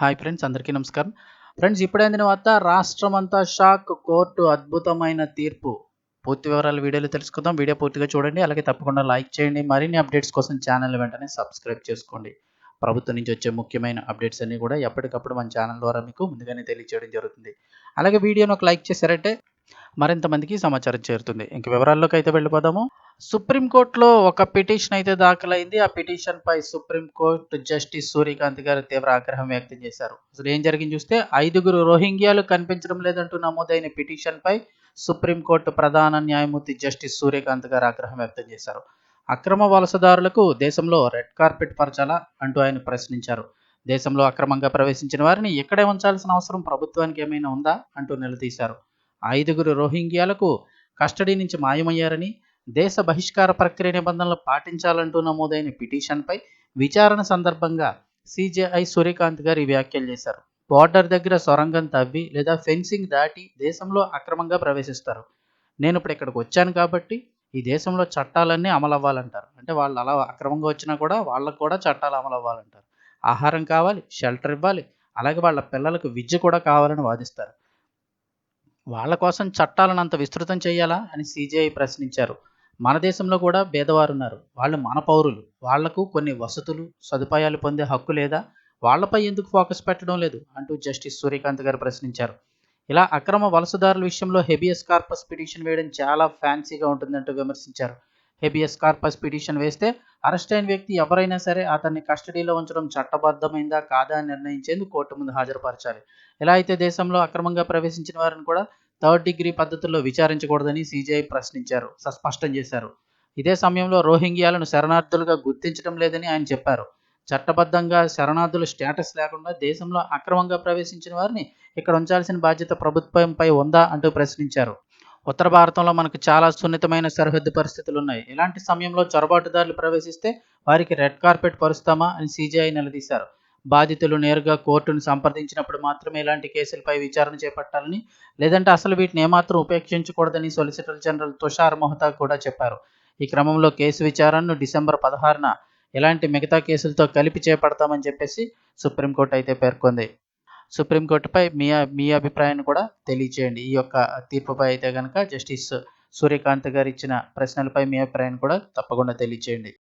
Hi friends అందరికీ నమస్కారం. Friends ఇప్పుడే అందిన వార్త రాష్ట్రం అంతా షాక్ కోర్టు అద్భుతమైన తీర్పు. పూర్తి వివరాలు వీడియోలో తెలుసుకుందాం. వీడియో పూర్తిగా చూడండి. అలాగే తప్పకుండా లైక్ చేయండి. మరిన్ని అప్డేట్స్ కోసం ఛానల్ వెంటనే సబ్స్క్రైబ్ చేసుకోండి. ప్రభుత్వం నుంచి వచ్చే ముఖ్యమైన అప్డేట్స్ అన్నీ కూడా ఎప్పటికప్పుడు మన ఛానల్ ద్వారా మీకు ముందుగానే తెలియజేయడం జరుగుతుంది. అలాగే వీడియోను ఒక లైక్ చేశారంటే మరింత మందికి సమాచారం చేరుతుంది. ఇంక వివరాల్లోకి అయితే వెళ్ళిపోదాము. సుప్రీంకోర్టులో ఒక పిటిషన్ అయితే దాఖలైంది. ఆ పిటిషన్ పై సుప్రీంకోర్టు జస్టిస్ సూర్యకాంత్ గారు తీవ్ర ఆగ్రహం వ్యక్తం చేశారు. అసలు ఏం జరిగింది చూస్తే ఐదుగురు రోహింగ్యాలు కనిపించడం లేదంటూ నమోదైన పిటిషన్ పై సుప్రీంకోర్టు ప్రధాన న్యాయమూర్తి జస్టిస్ సూర్యకాంత్ గారు ఆగ్రహం వ్యక్తం చేశారు. అక్రమ వలసదారులకు దేశంలో రెడ్ కార్పెట్ పరచాలా అంటూ ఆయన ప్రశ్నించారు. దేశంలో అక్రమంగా ప్రవేశించిన వారిని ఎక్కడే ఉంచాల్సిన అవసరం ప్రభుత్వానికి ఏమైనా ఉందా అంటూ నిలదీశారు. ఐదుగురు రోహింగ్యాలకు కస్టడీ నుంచి మాయమయ్యారని దేశ బహిష్కార ప్రక్రియ నిబంధనలు పాటించాలంటూ నమోదైన పిటిషన్పై విచారణ సందర్భంగా సిజేఐ సూర్యకాంత్ గారు ఈ వ్యాఖ్యలు చేశారు. బార్డర్ దగ్గర సొరంగం తవ్వి లేదా ఫెన్సింగ్ దాటి దేశంలో అక్రమంగా ప్రవేశిస్తారు. నేను ఇప్పుడు ఇక్కడికి వచ్చాను కాబట్టి ఈ దేశంలో చట్టాలన్నీ అమలు అవ్వాలంటారు అంటే వాళ్ళు అలా అక్రమంగా వచ్చినా కూడా వాళ్ళకు కూడా చట్టాలు అమలు అవ్వాలంటారు ఆహారం కావాలి షెల్టర్ ఇవ్వాలి అలాగే వాళ్ళ పిల్లలకు విద్య కూడా కావాలని వాదిస్తారు. వాళ్ళ కోసం చట్టాలను అంత విస్తృతం చేయాలా అని సీజీఐ ప్రశ్నించారు. మన దేశంలో కూడా పేదవారు ఉన్నారు వాళ్ళు మన పౌరులు. వాళ్ళకు కొన్ని వసతులు సదుపాయాలు పొందే హక్కు లేదా? వాళ్ళపై ఎందుకు ఫోకస్ పెట్టడం లేదు? అంటూ జస్టిస్ సూర్యకాంత్ గారు ప్రశ్నించారు. ఇలా అక్రమ వలసదారుల విషయంలో హెబియస్ కార్పస్ పిటిషన్ వేయడం చాలా ఫ్యాన్సీగా ఉంటుందంటూ విమర్శించారు. హెబియస్ కార్పస్ పిటిషన్ వేస్తే అరెస్ట్ అయిన వ్యక్తి ఎవరైనా సరే అతన్ని కస్టడీలో ఉంచడం చట్టబద్ధమైందా కాదా అని నిర్ణయించేందుకు కోర్టు ముందు హాజరుపరచాలి. ఎలా అయితే దేశంలో అక్రమంగా ప్రవేశించిన వారిని కూడా థర్డ్ డిగ్రీ పద్ధతుల్లో విచారించకూడదని సీజీఐ ప్రశ్నించారు స్పష్టం చేశారు. ఇదే సమయంలో రోహింగ్యాలను శరణార్థులుగా గుర్తించడం లేదని ఆయన చెప్పారు. చట్టబద్ధంగా శరణార్థుల స్టేటస్ లేకుండా దేశంలో అక్రమంగా ప్రవేశించిన వారిని ఇక్కడ ఉంచాల్సిన బాధ్యత ప్రభుత్వంపై ఉందా అంటూ ప్రశ్నించారు. ఉత్తర భారతంలో మనకు చాలా సున్నితమైన సరిహద్దు పరిస్థితులు ఉన్నాయి ఇలాంటి సమయంలో చొరబాటుదారులు ప్రవేశిస్తే వారికి రెడ్ కార్పెట్ పరుస్తామా అని సీజీఐ నిలదీశారు. బాధితులు నేరుగా కోర్టును సంప్రదించినప్పుడు మాత్రమే ఇలాంటి కేసులపై విచారణ చేపట్టాలని లేదంటే అసలు వీటిని ఏమాత్రం ఉపేక్షించకూడదని సొలిసిటర్ జనరల్ తుషార్ మొహతా కూడా చెప్పారు. ఈ క్రమంలో కేసు విచారణను డిసెంబర్ పదహారున ఇలాంటి మిగతా కేసులతో కలిపి చేపడతామని చెప్పేసి సుప్రీంకోర్టు అయితే పేర్కొంది. సుప్రీంకోర్టుపై మీ మీ అభిప్రాయాన్ని కూడా తెలియచేయండి. ఈ యొక్క తీర్పుపై అయితే కనుక జస్టిస్ సూర్యకాంత్ గారు ఇచ్చిన ప్రశ్నలపై మీ అభిప్రాయాన్ని కూడా తప్పకుండా తెలియచేయండి.